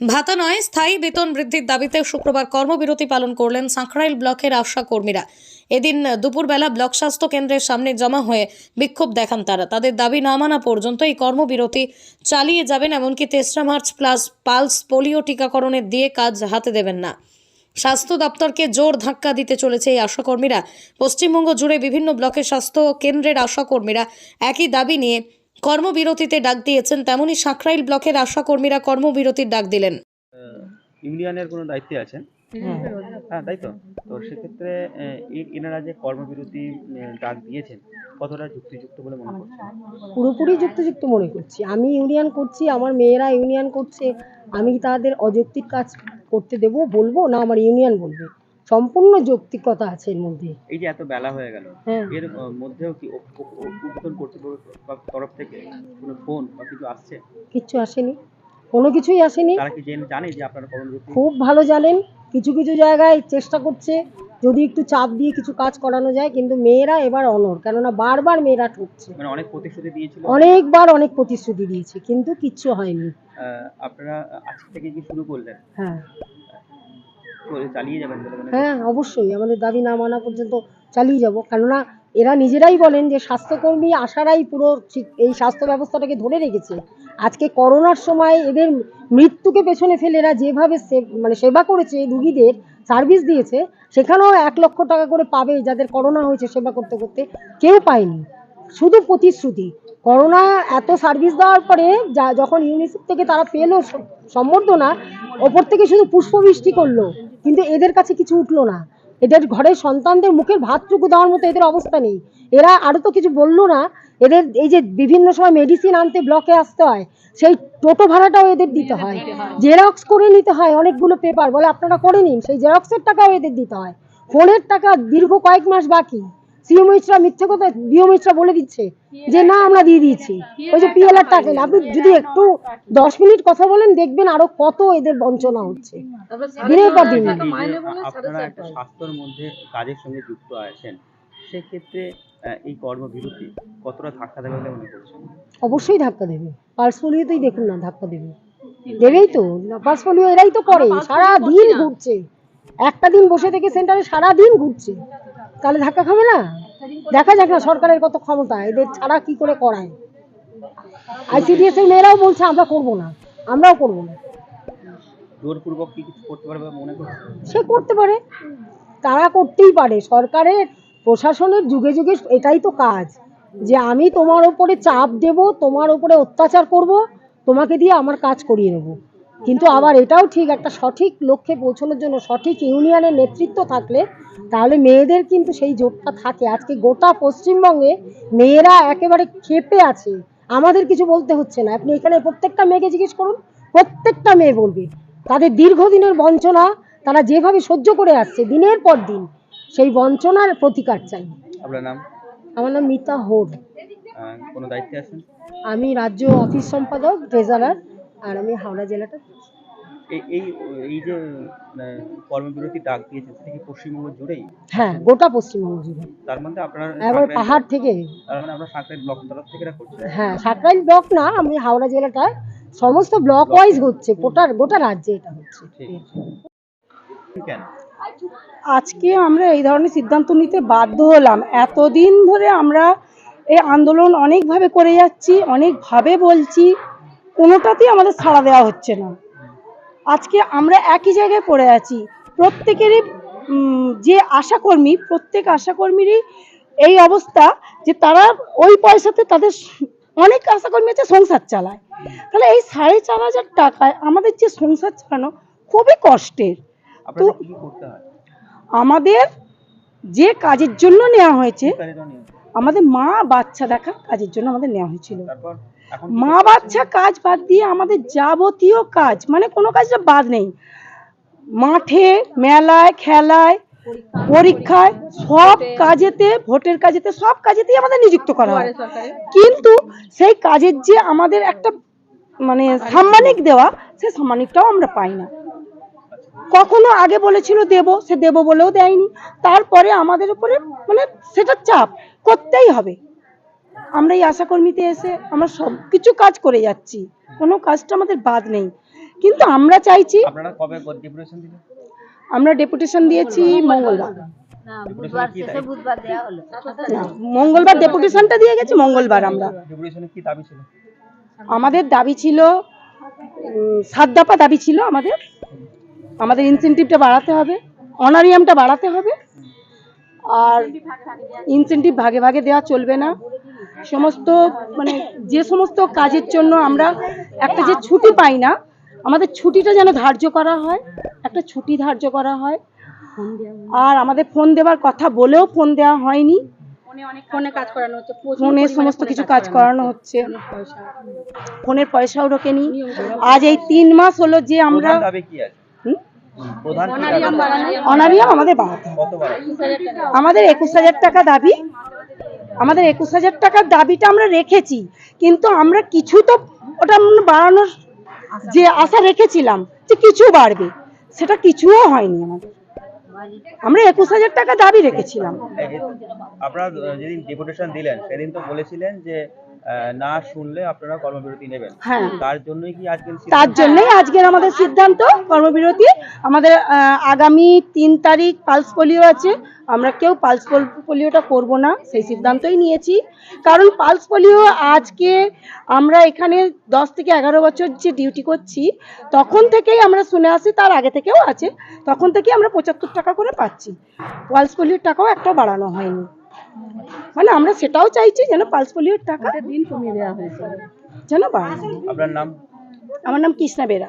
ভাতা নয়, স্থায়ী বেতন বৃদ্ধির দাবিতে শুক্রবার কর্মবিরতি পালন করলেন সাঁকরাইল ব্লকের আশা কর্মীরা। এদিন দুপুরবেলা ব্লক স্বাস্থ্য কেন্দ্রের সামনে জমা হয়ে বিক্ষোভ দেখান তারা। তাদের দাবি না মানা পর্যন্ত এই কর্মবিরতি চালিয়ে যাবেন, এমনকি তেসরা মার্চ প্লাস পালস পোলিও টিকাকরণের দিয়ে কাজ হাতে দেবেন না। স্বাস্থ্য দপ্তরকে জোর ধাক্কা দিতে চলেছে এই আশাকর্মীরা পশ্চিমবঙ্গ জুড়ে বিভিন্ন ব্লকের স্বাস্থ্য কেন্দ্রের আশাকর্মীরা একই দাবি নিয়ে কর্মবিরতিতে ডাক দিয়েছেন তেমনি সাঁকরাইল ব্লকের আশাকর্মীরা কর্মবিরতির ডাক দিলেন। ইউনিয়নের কোনো দায়িত্বে আছেন? হ্যাঁ তাই তো। তো সেক্ষেত্রে এনারা যে কর্মবিরতি ডাক দিয়েছেন কতটা যুক্তিযুক্ত বলে মনে করছেন? পুরোপুরি যুক্তিযুক্ত মনে করছি। আমি ইউনিয়ন করছি আমার মেয়েরা ইউনিয়ন করছে আমি তাদের অযৌক্তিক কাজ করতে দেব বলব না আমার ইউনিয়ন বলবে। সম্পূর্ণ যৌক্তিকতা আছে এর মধ্যে। এই যে এত বেলা হয়ে গেল হ্যাঁ। এর মধ্যেও কি উ- উ- উ- তরফ থেকে কোনো ফোন বা কিছু আসছে? কিচ্ছু আসেনি। কোনো কিছুই আসেনি। তারা কি জেনে যে আপনারা খুব ভালো জানেন কিছু কিছু জায়গায় চেষ্টা করছে যদি একটু চাপ দিয়ে কিছু কাজ করানো যায় কিন্তু মেয়েরা এবার অনর কেননা বারবার মেয়েরা ঠকছে। মানে অনেক প্রতিশ্রুতি দিয়েছিল? অনেকবার অনেক প্রতিশ্রুতি দিয়েছে কিন্তু কিচ্ছু হয়নি। আপনারা আজকে থেকে কি শুরু করলেন? হ্যাঁ করে চালিয়ে যাবেন বলে মনে হ্যাঁ অবশ্যই। আমাদের দাবি না মানা পর্যন্ত চালিয়ে যাব। কেননা এরা নিজেরাই বলেন যে স্বাস্থ্যকর্মী আসারাই পুরো এই স্বাস্থ্য ব্যবস্থাটাকে ধরে রেখেছে। আজকে করোনার সময় এদের মৃত্যুকে পেছনে ফেলে এরা যেভাবে মানে সেবা করেছে রুগীদের সার্ভিস দিয়েছে সেখানেও এক লক্ষ টাকা করে পাবে যাদের করোনা হয়েছে সেবা করতে করতে। কেউ পায়নি। শুধু প্রতিশ্রুতি। করোনা এত সার্ভিস দেওয়ার পরে যা যখন ইউনিসেফ থেকে তারা পেল সম্বর্ধনা ওপর থেকে শুধু পুষ্পবৃষ্টি করল। কিন্তু এদের কাছে কিছু উঠল না। এদের ঘরের সন্তানদের মুখের ভাতটুকু দেওয়ার মতো এদের অবস্থা নেই। এরা আরও তো কিছু বলল না। এদের এই যে বিভিন্ন সময় মেডিসিন আনতে ব্লকে আসতে হয়, সেই টোটো ভাড়াটাও এদের দিতে হয়। জেরক্স করে নিতে হয় অনেকগুলো পেপার বলে আপনারা করে নিন, সেই জেরক্সের টাকাও এদের দিতে হয়। ফোনের টাকা দীর্ঘ কয়েক মাস বাকি। সিও মিথ্যে কথা বলে দিচ্ছে যে না আমরা দিয়ে দিয়েছি। ওই যে পিএলআর টাকা আপনি যদি একটু দশ মিনিট কথা বলেন দেখবেন আরও কত এদের বঞ্চনা হচ্ছে। দিনের পর দিন। আপনারা একটা স্বাস্থ্যের মধ্যে কাজের সঙ্গে যুক্ত আছেন। সেক্ষেত্রে এই কর্মবিরতি কতটা ধাক্কা দেবে বলে মনে করছেন? অবশ্যই ধাক্কা দেবে। পালস পোলিওতেই দেখুন না ধাক্কা দেবে। দেবেই তো। পালস পোলিও এরাই তো করে। সারা দিন ঘুরছে। একটা দিন বসে থেকে সেন্টারে সারা দিন ঘুরছে। তাহলে ধাক্কা খাবে না? দেখা যাক না সরকারের কত ক্ষমতা এদের ছাড়া কি করে করায়? আইসিডিএস এর মেয়েরাও বলছে আমরা করব না। আমরাও করব না। জোরপূর্বক কি কিছু করতে পারবে মনে করছেন সে করতে পারে। তারা করতেই পারে। সরকারের প্রশাসনের যুগে যুগে এটাই তো কাজ। যে আমি তোমার ওপরে চাপ দেব তোমার ওপরে অত্যাচার করব তোমাকে দিয়ে আমার কাজ করিয়ে নেব কিন্তু আবার এটাও ঠিক একটা সঠিক লক্ষ্যে পৌঁছানোর জন্য সঠিক ইউনিয়নের নেতৃত্ব থাকলে তাহলে মেয়েদের কিন্তু সেই জোটটা থাকে। আজকে গোটা পশ্চিমবঙ্গে মেয়েরা একেবারে ক্ষেপে আছে। আমাদের কিছু বলতে হচ্ছে না। আপনি এখানে প্রত্যেকটা মেয়েকে জিজ্ঞেস করুন প্রত্যেকটা মেয়ে বলবে। তাদের দীর্ঘদিনের বঞ্চনা তারা যেভাবে সহ্য করে আসছে দিনের পর দিন সেই বঞ্চনার প্রতিকার চাই। আপনার নাম? আমার নাম মিতা হোড। কোনো দায়িত্বে আছেন? আমি রাজ্য অফিস সম্পাদক ট্রেজারার। আর আমি হাওড়া জেলাটা এই এই এই যে মানে, কর্মবিরতি ডাক দিয়েছেন সেটা কি পশ্চিমবঙ্গ জুড়েই? হ্যাঁ গোটা পশ্চিমবঙ্গ জুড়ে। তার মধ্যে আপনারা এবার পাহাড় থেকে। তার মানে আপনারা সাঁকরাইল ব্লক তরফ থেকে এটা করছেন হ্যাঁ সাকরাইল ব্লক না আমি হাওড়া জেলাটা সমস্ত ব্লক ওয়াইজ হচ্ছে গোটা গোটা রাজ্যে এটা হচ্ছে। ঠিক কেন? আজকে আমরা এই ধরনের সিদ্ধান্ত নিতে বাধ্য হলাম। এতদিন ধরে আমরা এই আন্দোলন অনেকভাবে করে যাচ্ছি অনেকভাবে বলছি। কোনোটাতেই আমাদের ছাড়া দেওয়া হচ্ছে না। আজকে আমরা একই জায়গায় পড়ে আছি। প্রত্যেকেরই যে আশাকর্মী প্রত্যেক আশাকর্মীরই এই অবস্থা যে তারা ওই পয়সাতে তাদের অনেক আশাকর্মী আছে সংসার চালায়। তাহলে এই সাড়ে চার হাজার টাকায় আমাদের যে সংসার চালানো খুবই কষ্টের। হয়? আমাদের যে কাজের জন্য নেওয়া হয়েছে? আমাদের মা বাচ্চা দেখা কাজের জন্য আমাদের নেওয়া হয়েছিল। মা বাচ্চা কাজ বাদ দিয়ে আমাদের যাবতীয় কাজ মানে কোনো কাজটা বাদ নেই। মাঠে মেলায় খেলায় পরীক্ষায় সব কাজেতে ভোটের কাজেতে সব কাজেতেই আমাদের নিযুক্ত করা হয়। কিন্তু সেই কাজের যে আমাদের একটা মানে সাম্মানিক দেওয়া সেই সাম্মানিকটাও আমরা পাই না। কখনো আগে বলেছিল দেব সে দেব বলেও দেয়নি। তারপরে আমাদের উপরে মানে সেটা চাপ করতেই হবে। আমরা এই আশাকর্মীতে এসে আমরা সব কিছু কাজ করে যাচ্ছি। কোনো কাজটা আমাদের বাদ নেই। কিন্তু আমরা চাইছি আপনারা কবে ডেপুটেশন দিলেন? আমরা ডেপুটেশন দিয়েছি মঙ্গলবার। মঙ্গলবার ডেপুটেশনটা দিয়ে গেছি মঙ্গলবার আমরা। ডেপুটেশনে কি দাবি ছিল? আমাদের দাবি ছিল সাত দফা দাবি ছিল আমাদের। আমাদের ইনসেন্টিভটা বাড়াতে হবে অনারিয়ামটা বাড়াতে হবে আর ইনসেন্টিভ ভাগে ভাগে দেওয়া চলবে না। সমস্ত মানে যে সমস্ত কাজের জন্য আমরা একটা যে ছুটি পাই না আমাদের ছুটিটা যেন ধার্য করা হয় একটা ছুটি ধার্য করা হয়। আর আমাদের ফোন দেওয়ার কথা বলেও ফোন দেওয়া হয়নি। ফোনে কাজ করানো হচ্ছে ফোনে সমস্ত কিছু কাজ কাজ করানো হচ্ছে। ফোনের পয়সাও ঢোকেনি আজ এই তিন মাস হলো যে আমরা অনারিয়াম আমাদের বাড়াতে হবে। আমাদের একুশ হাজার টাকা দাবি। আমাদের একুশ হাজার টাকার দাবিটা আমরা রেখেছি কিন্তু আমরা কিছু তো ওটা বাড়ানোর যে আশা রেখেছিলাম যে কিছু বাড়বে সেটা কিছুও হয়নি আমাদের। আমরা একুশ হাজার টাকা দাবি রেখেছিলাম। আপনারা যেদিন ডেপুটেশন দিলেন সেদিন তো বলেছিলেন যে না শুনলে আপনারা কর্মবিরতি নেবেন। হ্যাঁ। তার জন্যই কি আজকে তার জন্যই আজকের আমাদের সিদ্ধান্ত কর্মবিরতি। আমাদের আগামী তিন তারিখ পালস পোলিও আছে। আমরা কেউ পালস পোল- পোলিওটা করব না সেই সিদ্ধান্তই নিয়েছি। কারণ পালস পোলিও আজকে আমরা এখানে দশ থেকে এগারো বছর যে ডিউটি করছি তখন থেকেই আমরা শুনে আসি তার আগে থেকেও আছে। তখন থেকেই আমরা পঁচাত্তর টাকা করে পাচ্ছি। পালস পোলিওর টাকাও একটা বাড়ানো হয়নি। মানে আমরা সেটাও চাইছি যেন পালস পোলিওর টাকা দিন কমিয়ে দেওয়া হয়েছে। যেন বাড়ানো আপনার নাম? আমার নাম কৃষ্ণা বেরা।